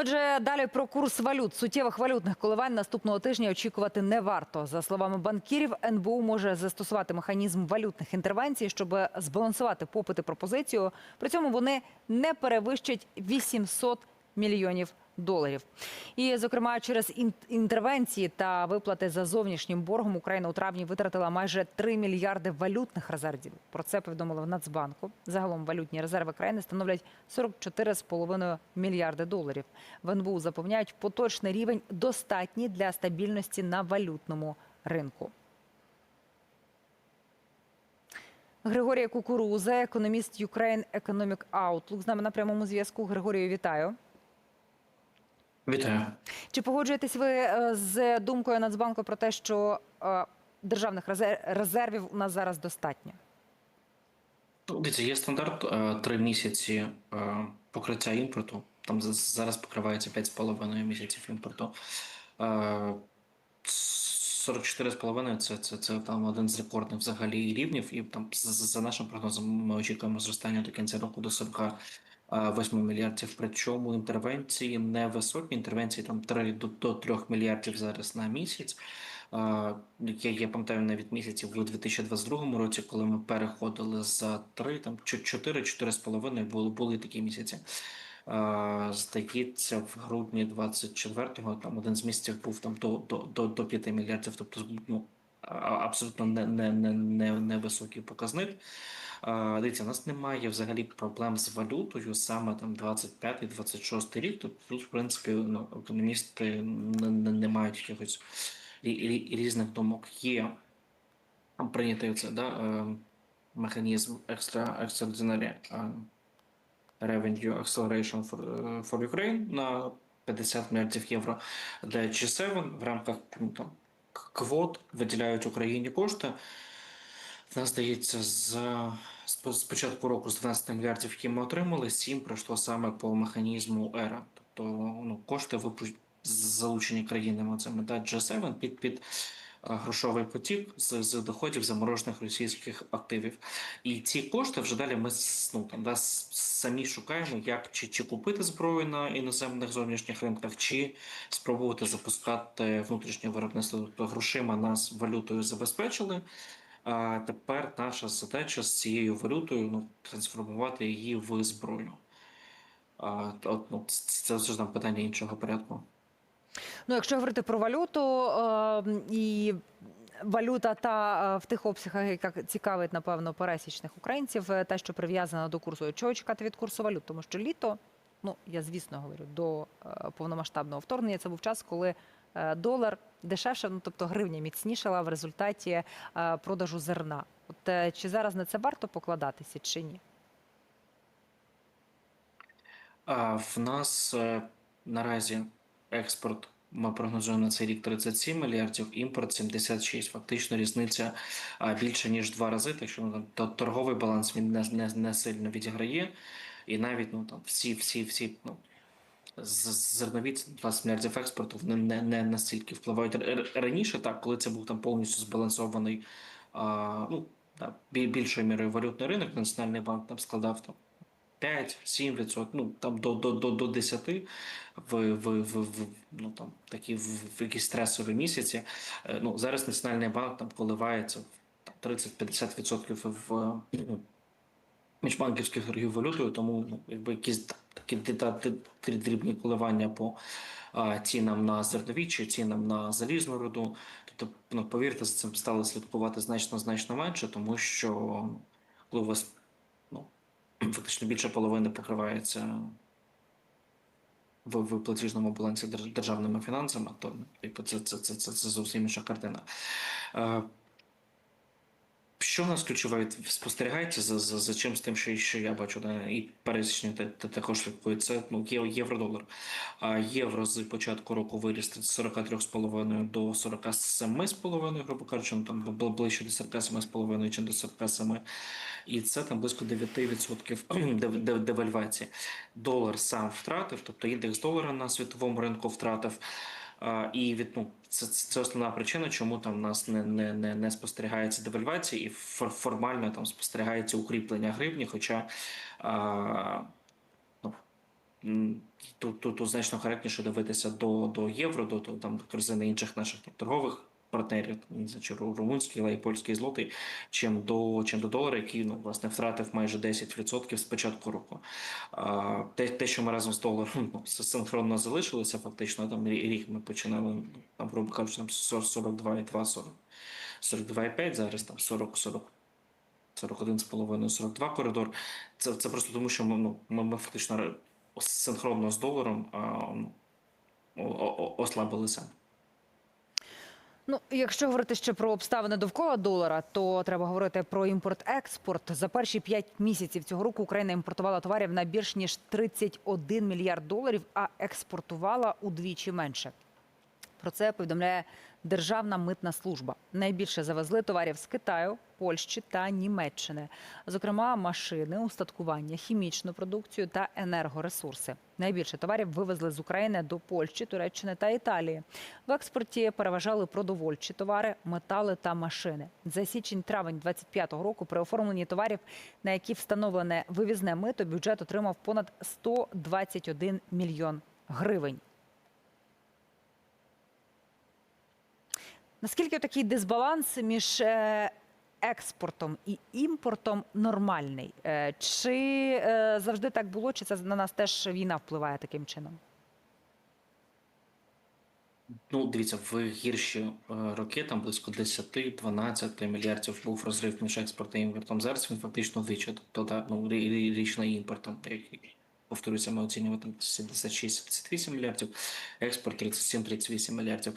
Отже, далі про курс валют. Суттєвих валютних коливань наступного тижня очікувати не варто. За словами банкірів, НБУ може застосувати механізм валютних інтервенцій, щоб збалансувати попит і пропозицію. При цьому вони не перевищать 800 мільйонів доларів. І, зокрема, через ін- інтервенції та виплати за зовнішнім боргом Україна у травні витратила майже 3 мільярди валютних резервів. Про це повідомили в Нацбанку. Загалом валютні резерви країни становлять 44,5 мільярди доларів. В НБУ запевняють, поточний рівень достатній для стабільності на валютному ринку. Григорія Кукуруза, економіст Ukraine Economic Outlook. З нами на прямому зв'язку. Григорію, вітаю. Вітаю. Чи погоджуєтесь ви е, з думкою Нацбанку про те, що е, державних резервів у нас зараз достатньо? Ну, Дивіться, є стандарт е, три місяці е, покриття імпорту. Там зараз покривається 5,5 місяців імпорту. Е, 44,5 це, це, це там один з рекордних взагалі рівнів. І там з- з- за нашим прогнозом ми очікуємо зростання до кінця року до 48 мільярдів. Причому інтервенції невисокі. Інтервенції там 3 до, до 3 мільярдів зараз на місяць. Я, я пам'ятаю навіть місяців у 2022 році, коли ми переходили за 3, там 4-4,5 були, були такі місяці. Здається, в грудні 24-го там один з місяців був там до, до, до, до 5 мільярдів, тобто ну, абсолютно не, не, не, не, невисокий показник. Дивіться, у нас немає взагалі проблем з валютою саме там 25-26 рік. Тут, тут, в принципі, ну, економісти не, не, мають якихось рі- рі- різних думок. Є прийнятий це да, е, механізм екстра extraordinary е, revenue acceleration for, е, for Ukraine на 50 мільярдів євро, де G7 в рамках ну, там, квот виділяють Україні кошти. Нас здається, з, з початку року з 12 мільярдів, які ми отримали, 7 пройшло саме по механізму ЕРА. Тобто ну, кошти випу- залучені країнами цими да, G7 під, під е, грошовий потік з, з доходів заморожених російських активів. І ці кошти вже далі ми ну, там, да, самі шукаємо, як чи, чи купити зброю на іноземних зовнішніх ринках, чи спробувати запускати внутрішнє виробництво. Тобто грошима нас валютою забезпечили. Тепер наша задача з цією валютою ну, трансформувати її в зброю. От, ну, це, вже там питання іншого порядку. Ну, якщо говорити про валюту е, і валюта та е, в тих обсягах, яка цікавить, напевно, пересічних українців, е, те, що прив'язано до курсу. Чого чекати від курсу валют? Тому що літо, ну я звісно говорю, до е, повномасштабного вторгнення це був час, коли долар дешевше, ну тобто гривня міцнішала в результаті е, продажу зерна. От е, чи зараз на це варто покладатися, чи ні? В нас е, наразі експорт ми прогнозуємо на цей рік 37 мільярдів, імпорт 76. Фактично різниця більше ніж два рази. Так що ну, то- торговий баланс він не, не, не сильно відіграє. І навіть ну там всі, всі, всі ну, зернові ці 20 мільярдів експорту вони не, не настільки впливають раніше, так коли це був там повністю збалансований а, ну, да, більшою мірою валютний ринок, Національний банк там складав там 5-7%, ну там до, до, до, до 10 в, в, в, в ну там такі в, в якісь стресові місяці. Е, Ну зараз Національний банк там коливається в 30-50% в міжбанківських торгів валютою, тому ну, якби якісь такі та- та- та- дрібні коливання по а, цінам на зернові чи цінам на залізну руду. Тобто, ну повірте, за цим стали слідкувати значно значно менше, тому що ну, коли у вас ну, фактично більше половини покривається в, в платіжному балансі державними фінансами, то ну, це, це, це, це, це зовсім інша картина. Що в нас ключове спостерігається за, за, за чим з тим, що, що я бачу, да, і пересічні та, та також слідкують, це ну, євро-долар. А євро з початку року виріс з 43,5 до 47,5, грубо кажучи, ну, там було ближче до 47,5, чим до 47. І це там близько 9% дев- дев- девальвації. Долар сам втратив, тобто індекс долара на світовому ринку втратив. І від ну, це, це основна причина, чому там нас не, не, не, не спостерігається девальвація, і фор- формально там спостерігається укріплення гривні. Хоча а, ну, тут, тут, тут значно коректніше дивитися до, до євро, до, до там до корзини інших наших торгових партнерів, не знаю, чи румунський, але й польський злотий, чим до чим до долара, який ну власне втратив майже 10% з початку року. А, те, те, що ми разом з доларом ну, синхронно залишилися, фактично там рі- рік ми починали ну, там, грубо кажучи, там 42,2, 40, 42,5, зараз там 40, 40. 41,5, 42 коридор. Це, це просто тому, що ми, ну, ми, ми фактично синхронно з доларом а, ну, ослабилися. Ну, якщо говорити ще про обставини довкола долара, то треба говорити про імпорт-експорт. За перші п'ять місяців цього року Україна імпортувала товарів на більш ніж 31 мільярд доларів, а експортувала удвічі менше. Про це повідомляє Державна митна служба. Найбільше завезли товарів з Китаю, Польщі та Німеччини, зокрема машини, устаткування, хімічну продукцію та енергоресурси. Найбільше товарів вивезли з України до Польщі, Туреччини та Італії. В експорті переважали продовольчі товари, метали та машини. За січень-травень 2025 року при оформленні товарів, на які встановлене вивізне мито, бюджет отримав понад 121 мільйон гривень. Наскільки такий дисбаланс між е, експортом і імпортом нормальний? Е, Чи е, завжди так було, чи це на нас теж війна впливає таким чином? Ну, дивіться, в гірші роки, там близько 10-12 мільярдів був розрив між експортом і імпортом. Зараз він фактично вдвічі. Тобто, да, ну, рі- рі- річний імпорт, там, який, повторюся, ми оцінювали там 76-78 мільярдів, експорт 37-38 мільярдів.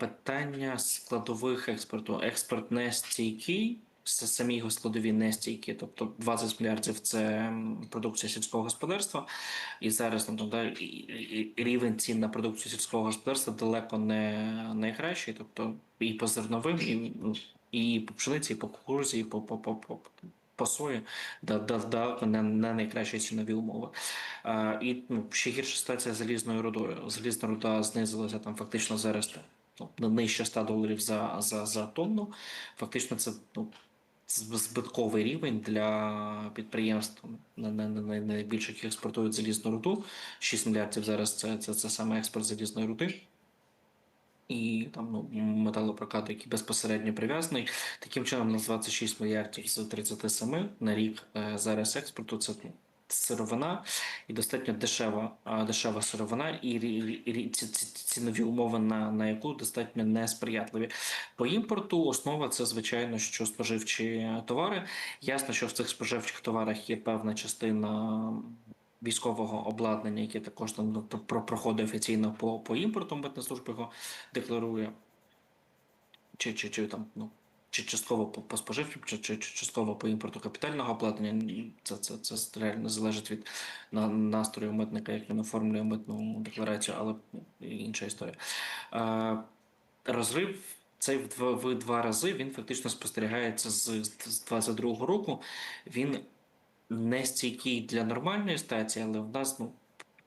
Питання складових експорту. Експорт не стійкий, самі його складові не стійкі, тобто 20 мільярдів це продукція сільського господарства. І зараз ну, да, рівень цін на продукцію сільського господарства далеко не найкращий. Тобто і по зерновим, і, ну, і по пшениці, і по кукурузі, і по, по, по, по, по сої, да, да, не, не найкращі цінові умови. А, і ну, ще гірша ситуація з залізною рудою. Залізна руда знизилася там фактично зараз ну, нижче 100 доларів за, за, за тонну. Фактично, це ну, збитковий рівень для підприємств, на- на- на- на- найбільше які експортують залізну руду. 6 мільярдів зараз це, це, це саме експорт залізної руди. І там ну, металопрокат, який безпосередньо прив'язаний. Таким чином, на 26 мільярдів з 37 на рік е, зараз експорту це ну, сировина і достатньо дешева, дешева сировина, і рі- ці, ці, цінові умови, на, на яку достатньо несприятливі. По імпорту основа це звичайно, що споживчі товари. Ясно, що в цих споживчих товарах є певна частина військового обладнання, яке також там ну, про- проходить офіційно по, по імпорту, митна служба його декларує. Чи, чи, чи там, ну, чи частково по, по споживчим, чи, чи, чи частково по імпорту капітального обладнання. Це, це, це реально залежить від на, настрою митника, як він оформлює митну декларацію, але ну, інша історія. Е, розрив цей в два, в два рази він фактично спостерігається з, з 22 року. Він не стійкий для нормальної ситуації, але в нас, ну,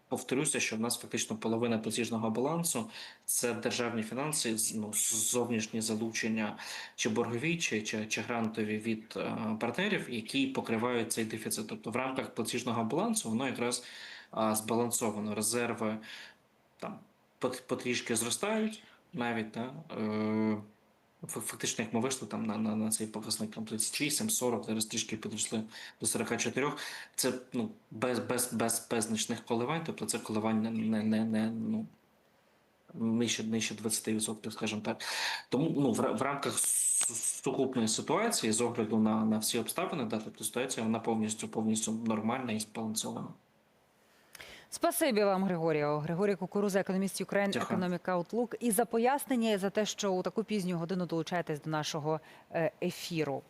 повторюся, що в нас фактично половина платіжного балансу це державні фінанси, ну, зовнішні залучення чи боргові, чи, чи, чи грантові від е, партнерів, які покривають цей дефіцит. Тобто в рамках платіжного балансу воно якраз а, збалансовано. Резерви там пот- потрішки зростають навіть. Да? Е, Фактично, як ми вийшли там на, на, на цей показник там 38, 40, зараз трішки підійшли до 44. Це ну, без, без, без, без значних коливань, тобто це коливання не, не, не, ну, нижче, нижче 20%, скажімо так. Тому ну, в, в рамках сукупної ситуації, з огляду на, на всі обставини, да, тобто ситуація вона повністю, повністю нормальна і збалансована. Спасибі вам, Григорію. Григорій Кукуруза, економіст України, економіка Outlook. І за пояснення, і за те, що у таку пізню годину долучаєтесь до нашого е, ефіру.